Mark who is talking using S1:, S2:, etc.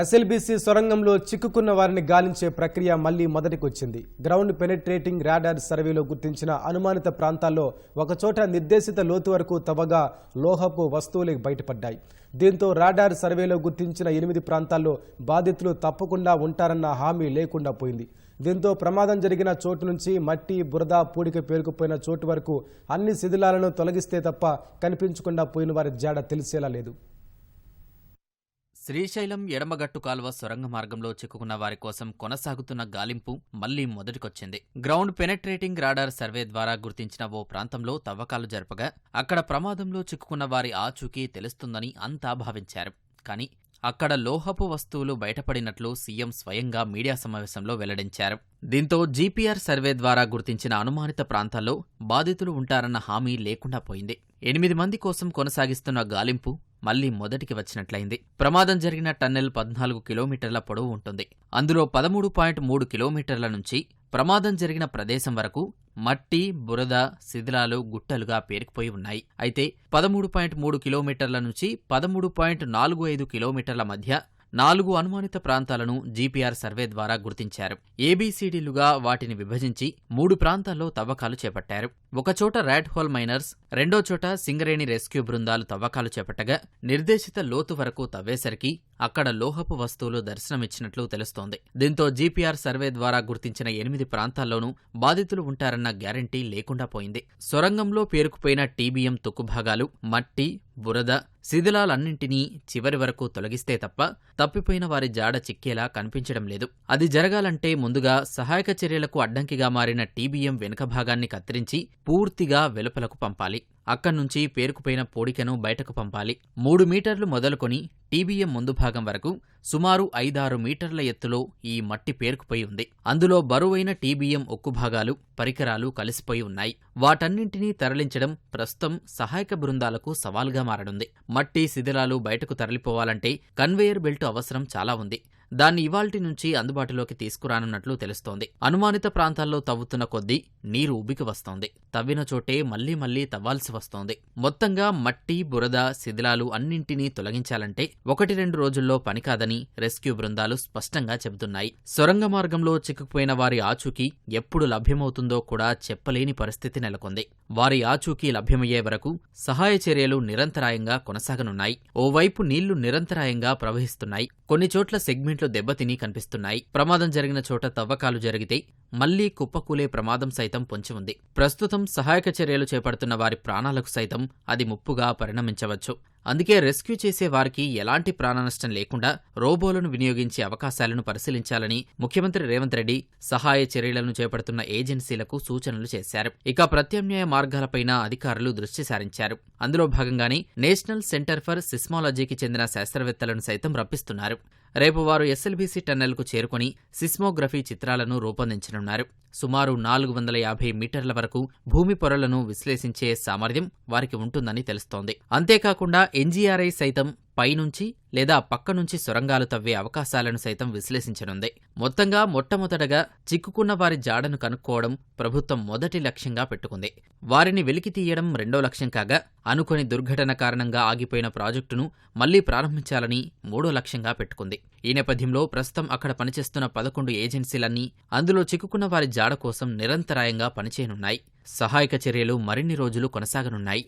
S1: SLBC సొరంగంలో చిక్కుకున్న వారిని గాలించే ప్రక్రియ మళ్ళీ మొదటికొచ్చింది. గ్రౌండ్ పెనెట్రేటింగ్ రాడార్ సర్వేలో గుర్తించిన అనుమానిత ప్రాంతాల్లో ఒకచోట నిర్దేశిత లోతు వరకు తవ్వగా లోహపు వస్తువులు బయటపడ్డాయి. దీంతో రాడార్ సర్వేలో గుర్తించిన ఎనిమిది ప్రాంతాల్లో బాధితులు తప్పకుండా ఉంటారన్న హామీ లేకుండా పోయింది. దీంతో ప్రమాదం జరిగిన చోటు నుంచి మట్టి బురద పూడిక పేరుకుపోయిన చోటు వరకు అన్ని శిథిలాలను తొలగిస్తే తప్ప కనిపించకుండా పోయిన వారి జాడ తెలిసేలా లేదు.
S2: శ్రీశైలం ఎడమగట్టు కాలువ సొరంగ మార్గంలో చిక్కుకున్న వారి కోసం కొనసాగుతున్న గాలింపు మళ్ళీ మొదటికొచ్చింది. గ్రౌండ్ పెనెట్రేటింగ్ రాడార్ సర్వే ద్వారా గుర్తించిన ఓ ప్రాంతంలో తవ్వకాలు జరపగా అక్కడ ప్రమాదంలో చిక్కుకున్న వారి ఆచూకీ తెలుస్తుందని అంతా భావించారు. కానీ అక్కడ లోహపు వస్తువులు బయటపడినట్లు సీఎం స్వయంగా మీడియా సమావేశంలో వెల్లడించారు. దీంతో జీపీఆర్ సర్వే ద్వారా గుర్తించిన అనుమానిత ప్రాంతాల్లో బాధితులు ఉంటారన్న హామీ లేకుండా పోయింది. ఎనిమిది మంది కోసం కొనసాగిస్తున్న గాలింపు మళ్ళీ మొదటికి వచ్చినట్లయింది. ప్రమాదం జరిగిన టన్నెల్ పద్నాలుగు కిలోమీటర్ల పొడవు ఉంటుంది. అందులో పదమూడు పాయింట్ మూడు కిలోమీటర్ల నుంచి ప్రమాదం జరిగిన ప్రదేశం వరకు మట్టి బురద శిథిలాలు గుట్టలుగా పేరుకుపోయి ఉన్నాయి. అయితే పదమూడు పాయింట్ మూడు కిలోమీటర్ల నుంచి పదమూడు పాయింట్ నాలుగు ఐదు కిలోమీటర్ల మధ్య నాలుగు అనుమానిత ప్రాంతాలను జీపీఆర్ సర్వే ద్వారా గుర్తించారు. ఏబీసీడీలుగా వాటిని విభజించి మూడు ప్రాంతాల్లో తవ్వకాలు చేపట్టారు. ఒకచోట ర్యాడ్ హోల్ మైనర్స్ రెండో చోట సింగరేణి రెస్క్యూ బృందాలు తవ్వకాలు చేపట్టగా నిర్దేశిత లోతు వరకు తవ్వేసరికి అక్కడ లోహపు వస్తువులు దర్శనమిచ్చినట్లు తెలుస్తోంది. దీంతో జీపీఆర్ సర్వే ద్వారా గుర్తించిన ఎనిమిది ప్రాంతాల్లోనూ బాధితులు ఉంటారన్న గ్యారంటీ లేకుండా పోయింది. సొరంగంలో పేరుకుపోయిన టీబీఎం తుక్కుభాగాలు మట్టి బురద శిథిలాలన్నింటినీ చివరి వరకు తొలగిస్తే తప్ప తప్పిపోయిన వారి జాడ చిక్కేలా కనిపించడం లేదు. అది జరగాలంటే ముందుగా సహాయక చర్యలకు అడ్డంకిగా మారిన టీబీఎం వెనుక భాగాన్ని కత్తిరించి పూర్తిగా వెలుపలకు పంపాలి. అక్కడ్నుంచి పేరుకుపోయిన పోడికను బయటకు పంపాలి. మూడు మీటర్లు మొదలుకొని టీబీఎం ముందు భాగం వరకు సుమారు ఐదారు మీటర్ల ఎత్తులో ఈ మట్టి పేరుకుపోయి ఉంది. అందులో బరువైన టీబీఎం ఉక్కు భాగాలు పరికరాలు కలిసిపోయి ఉన్నాయి. వాటన్నింటినీ తరలించడం ప్రస్తుతం సహాయక బృందాలకు సవాల్గా మారనుంది. మట్టి శిథిలాలు బయటకు తరలిపోవాలంటే కన్వేయర్ బెల్ట్ అవసరం చాలా ఉంది. దాన్ని ఇవాల్టి నుంచి అందుబాటులోకి తీసుకురానున్నట్లు తెలుస్తోంది. అనుమానిత ప్రాంతాల్లో తవ్వుతున్న కొద్దీ నీరు ఉబికి వస్తోంది. తవ్విన చోటే మళ్ళీ మళ్ళీ తవ్వాల్సి వస్తోంది. మొత్తంగా మట్టి బురద శిథిలాలు అన్నింటినీ తొలగించాలంటే ఒకటి రెండు రోజుల్లో పని కాదని రెస్క్యూ బృందాలు స్పష్టంగా చెబుతున్నాయి. సొరంగ మార్గంలో చిక్కుకుపోయిన వారి ఆచూకీ ఎప్పుడు లభ్యమవుతుందో కూడా చెప్పలేని పరిస్థితి నెలకొంది. వారి ఆచూకీ లభ్యమయ్యే వరకు సహాయ చర్యలు నిరంతరాయంగా కొనసాగనున్నాయి. ఓవైపు నీళ్ళు నిరంతరాయంగా ప్రవహిస్తున్నాయి. కొన్ని చోట్ల సెగ్మెంట్లు దెబ్బతిని కనిపిస్తున్నాయి. ప్రమాదం జరిగిన చోట తవ్వకాలు జరిగితే మళ్ళీ కుప్పకూలే ప్రమాదం సైతం పొంచి ఉంది. ప్రస్తుతం సహాయక చర్యలు చేపడుతున్న వారి ప్రాణాలకు సైతం అది ముప్పుగా పరిణమించవచ్చు. అందుకే రెస్క్యూ చేసే వారికి ఎలాంటి ప్రాణనష్టం లేకుండా రోబోలను వినియోగించే అవకాశాలను పరిశీలించాలని ముఖ్యమంత్రి రేవంత్ రెడ్డి సహాయ చర్యలను చేపడుతున్న ఏజెన్సీలకు సూచనలు చేశారు. ఇక ప్రత్యామ్నాయ మార్గాలపైన అధికారులు దృష్టి సారించారు. అందులో భాగంగానే నేషనల్ సెంటర్ ఫర్ సిస్మాలజీకి చెందిన శాస్త్రవేత్తలను సైతం రప్పిస్తున్నారు. రేపు వారు ఎస్ఎల్బీసీ టన్నెల్కు చేరుకుని సిస్మోగ్రఫీ చిత్రాలను రూపొందించనున్నారు. సుమారు నాలుగు వందల యాభై మీటర్ల వరకు భూమి పొరలను విశ్లేషించే సామర్థ్యం వారికి ఉంటుందని తెలుస్తోంది. అంతేకాకుండా ఎన్జీఆర్ఐ సైతం పైనుంచి లేదా పక్క నుంచి సొరంగాలు తవ్వే అవకాశాలను సైతం విశ్లేషించనుంది. మొత్తంగా మొట్టమొదటగా చిక్కుకున్న వారి జాడను కనుక్కోవడం ప్రభుత్వం మొదటి లక్ష్యంగా పెట్టుకుంది. వారిని వెలికి తీయడం రెండో లక్ష్యం కాగా అనుకుని దుర్ఘటన కారణంగా ఆగిపోయిన ప్రాజెక్టును మళ్ళీ ప్రారంభించాలని మూడో లక్ష్యంగా పెట్టుకుంది. ఈ నేపథ్యంలో ప్రస్తుతం అక్కడ పనిచేస్తున్న పదకొండు ఏజెన్సీలన్నీ అందులో చిక్కుకున్న వారి జాడ కోసం నిరంతరాయంగా పనిచేయనున్నాయి. సహాయక చర్యలు మరిన్ని రోజులు కొనసాగనున్నాయి.